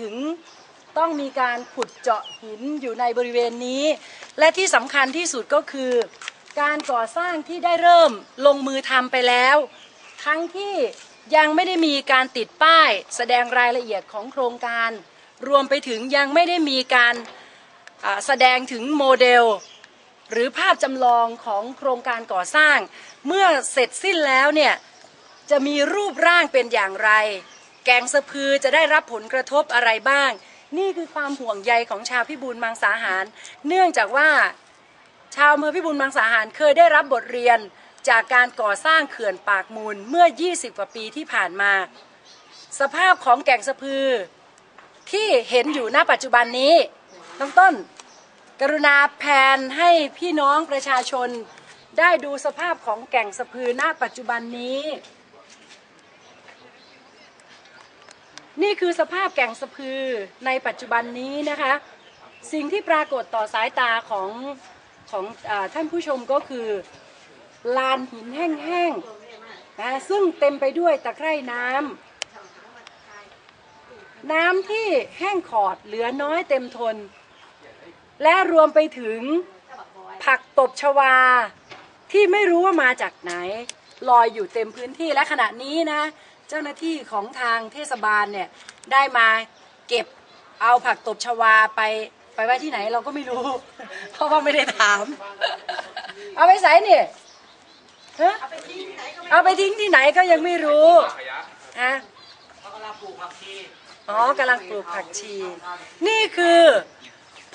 ถึงต้องมีการขุดเจาะหินอยู่ในบริเวณนี้ และที่สำคัญที่สุดก็คือ การก่อสร้างที่ได้เริ่มลงมือทำไปแล้ว ทั้งที่ยังไม่ได้มีการติดป้าย แสดงรายละเอียดของโครงการ รวมไปถึงยังไม่ได้มีการแสดงถึงโมเดล หรือภาพจำลองของโครงการก่อสร้าง เมื่อเสร็จสิ้นแล้วเนี่ยจะมีรูปร่างเป็นอย่างไร แกงสะพือจะได้รับผลกระทบอะไรบ้าง นี่คือความห่วงใยของชาวพิบูลมังสาหาร เนื่องจากว่าชาวอำเมืองพิบูลมังสาหารเคยได้รับบทเรียนจากการก่อสร้างเขื่อนปากมูลเมื่อ 20 กว่าปีที่ผ่านมา สภาพของแก่งสะพือ ที่เห็นอยู่ณปัจจุบันนี้น้องต้น กรุณาแพนให้พี่น้องประชาชนได้ดูสภาพของแก่งสะพือณปัจจุบันนี้ นี่คือสภาพแก่งสะพือในปัจจุบันนี้นะคะ สิ่งที่ปรากฏต่อสายตาของของอท่านผู้ชมก็คือลานหินแห้งๆนะซึ่งเต็มไปด้วยตะไคร่น้ำน้ำที่แห้งขอดเหลือน้อยเต็มทน และรวมไปถึงผักตบชวาที่ไม่รู้ว่ามาจากไหน ลอยอยู่เต็มพื้นที่และขณะนี้นะ เจ้าหน้าที่ของทางเทศบาลเนี่ยได้มาเก็บเอาผักตบชวาไปไปไว้ที่ไหนเราก็ไม่รู้ เพราะว่าไม่ได้ถาม เอาไปใส่เนี่ยฮะเอาไปทิ้งที่ไหนก็ยังไม่รู้ฮะอ๋อกำลังปลูกผักชี นี่คือ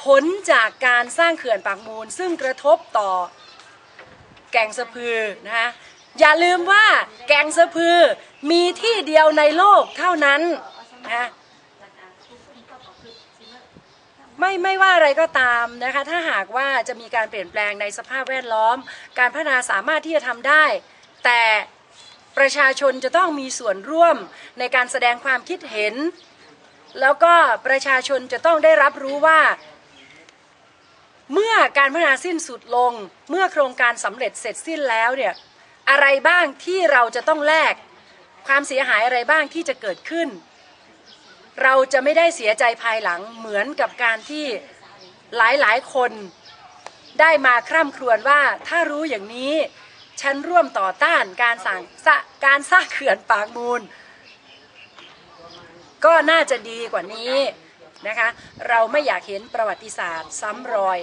ผลจากการสร้างเขื่อนปากมูล ซึ่งกระทบต่อแก่งสะพือนะคะ อย่าลืมว่าแกงสะพือมีที่เดียวในโลกเท่านั้นนะไม่ไม่ว่าอะไรก็ตามนะคะ ถ้าหากว่าจะมีการเปลี่ยนแปลงในสภาพแวดล้อม การพัฒนาสามารถที่จะทำได้ แต่ประชาชนจะต้องมีส่วนร่วมในการแสดงความคิดเห็น แล้วก็ประชาชนจะต้องได้รับรู้ว่า เมื่อการพัฒนาสิ้นสุดลง เมื่อโครงการสำเร็จเสร็จสิ้นแล้วเนี่ย อะไรบ้างที่เราจะต้องแลกความเสียหายอะไรบ้างที่จะเกิดขึ้น เราจะไม่ได้เสียใจภายหลังเหมือนกับการที่หลายๆ คนได้มาคร่ำครวญว่าถ้ารู้อย่างนี้ ฉันร่วมต่อต้านการสั่งการสร้างเขื่อนปากมูล ก็น่าจะดีกว่านี้นะคะ เราไม่อยากเห็นประวัติศาสตร์ซ้ำรอย